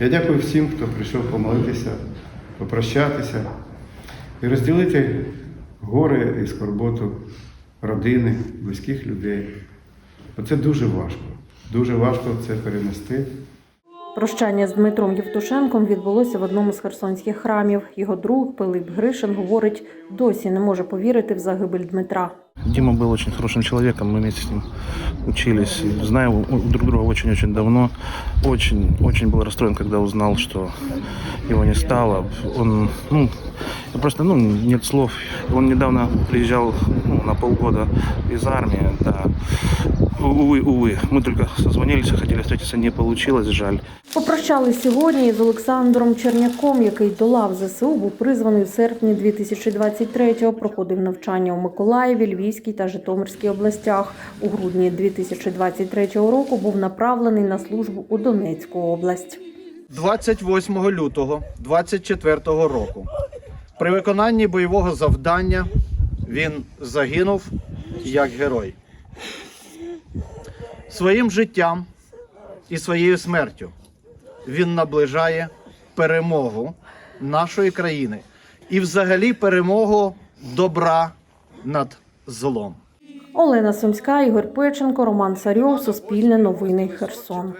Я дякую всім, хто прийшов помолитися, попрощатися і розділити горе і скорботу родини, близьких людей. Бо це дуже важко. Дуже важко це перенести. Прощання з Дмитром Євтушенком відбулося в одному з херсонських храмів. Його друг Пилип Гришин говорить, досі не може повірити в загибель Дмитра. Дима был очень хорошим человеком, мы вместе с ним учились. И Знаю его друг друга очень-очень давно. Очень, очень был расстроен, когда узнал, что его не стало. Он, ну, просто, ну, нет слов. Он недавно приезжал ну, на полгода из армии, да. Увы, увы, мы только созвонились, хотели встретиться, не получилось, жаль. Попрощались сьогодні з Олександром Черняком, який до лав ЗСУ був призваний у серпні 2023-го, проходив навчання у Миколаєві, Львівській та Житомирській областях. У грудні 2023 року був направлений на службу у Донецьку область. 28 лютого 24 року. При виконанні бойового завдання він загинув як герой. Своїм життям і своєю смертю він наближає перемогу нашої країни і взагалі перемогу добра над злом. Олена Сумська, Ігор Печенко, Роман Царьов, Суспільне новини Херсон.